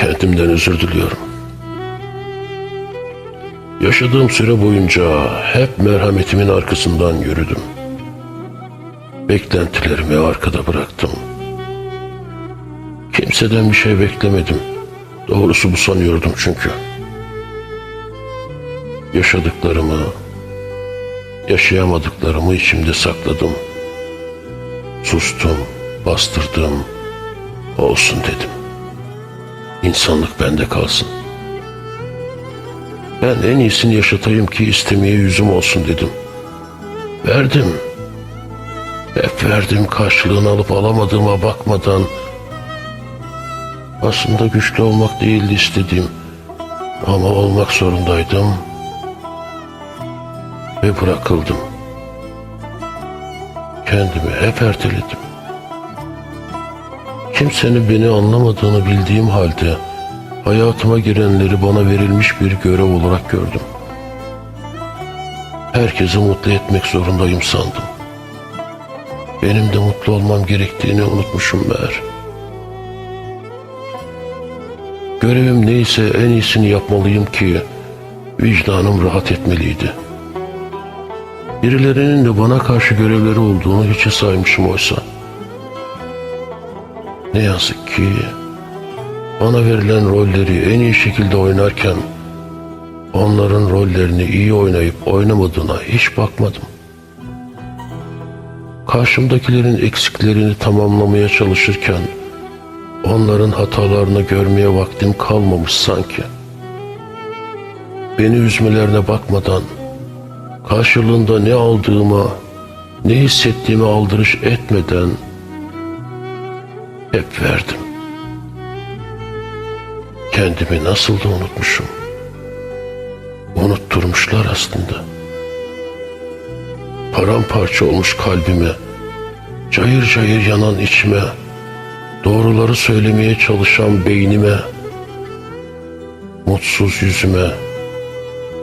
Kendimden özür diliyorum. Yaşadığım süre boyunca hep merhametimin arkasından yürüdüm. Beklentilerimi arkada bıraktım. Kimseden bir şey beklemedim. Doğrusu bu sanıyordum çünkü. Yaşadıklarımı, yaşayamadıklarımı içimde sakladım. Sustum, bastırdım, olsun dedim. İnsanlık bende kalsın. Ben en iyisini yaşatayım ki istemeye yüzüm olsun dedim. Verdim. Hep verdim karşılığını alıp alamadığıma bakmadan. Aslında güçlü olmak değildi istediğim. Ama olmak zorundaydım. Ve bırakıldım. Kendimi hep erteledim. Kimsenin beni anlamadığını bildiğim halde hayatıma girenleri bana verilmiş bir görev olarak gördüm. Herkesi mutlu etmek zorundayım sandım. Benim de mutlu olmam gerektiğini unutmuşum meğer. Görevim neyse en iyisini yapmalıyım ki vicdanım rahat etmeliydi. Birilerinin de bana karşı görevleri olduğunu hiçe saymışım oysa. Ne yazık ki bana verilen rolleri en iyi şekilde oynarken onların rollerini iyi oynayıp oynamadığına hiç bakmadım. Karşımdakilerin eksiklerini tamamlamaya çalışırken onların hatalarını görmeye vaktim kalmamış sanki. Beni üzmelerine bakmadan karşılığında ne aldığıma, ne hissettiğime aldırış etmeden hep verdim. Kendimi nasıl da unutmuşum. Unutturmuşlar aslında. Paramparça olmuş kalbime, cayır cayır yanan içime, doğruları söylemeye çalışan beynime, mutsuz yüzüme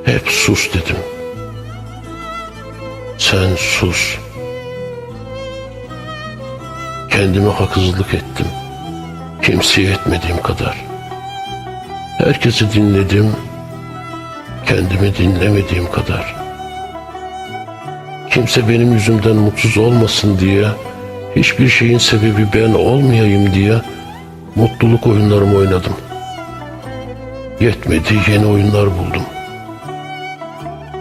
hep sus dedim. Sen sus. Kendime haksızlık ettim. Kimseye etmediğim kadar. Herkesi dinledim. Kendimi dinlemediğim kadar. Kimse benim yüzümden mutsuz olmasın diye, hiçbir şeyin sebebi ben olmayayım diye mutluluk oyunlarımı oynadım. Yetmedi yeni oyunlar buldum.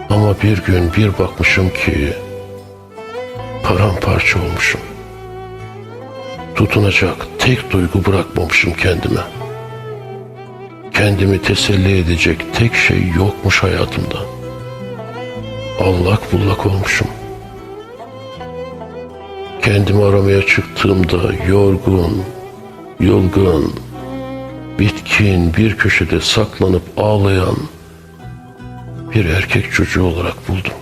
Ama bir gün bir bakmışım ki paramparça olmuşum. Tutunacak tek duygu bırakmamışım kendime. Kendimi teselli edecek tek şey yokmuş hayatımda. Allak bullak olmuşum. Kendimi aramaya çıktığımda yorgun, yılgın, bitkin bir köşede saklanıp ağlayan bir erkek çocuğu olarak buldum.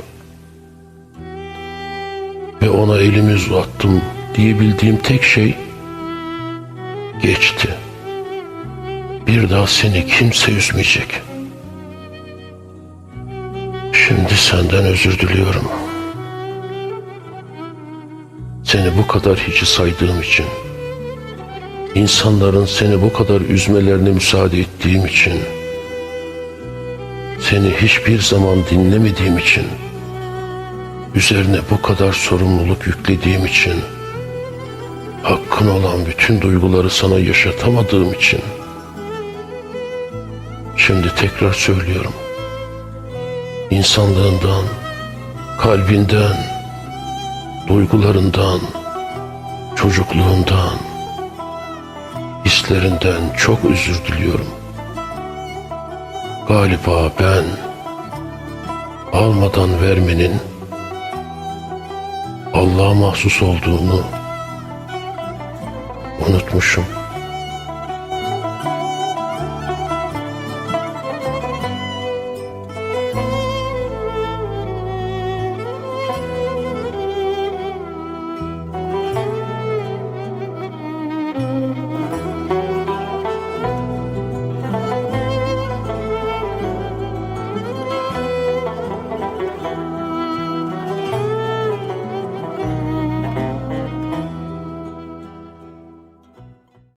Ve ona elimi uzattım diyebildiğim tek şey geçti. Bir daha seni kimse üzmeyecek. Şimdi senden özür diliyorum. Seni bu kadar hiç saydığım için, insanların seni bu kadar üzmelerine müsaade ettiğim için, seni hiçbir zaman dinlemediğim için, üzerine bu kadar sorumluluk yüklediğim için, hakkın olan bütün duyguları sana yaşatamadığım için, şimdi tekrar söylüyorum. İnsanlığından, kalbinden, duygularından, çocukluğundan, hislerinden çok özür diliyorum. Galiba ben almadan vermenin Allah'a mahsus olduğunu unutmuşum.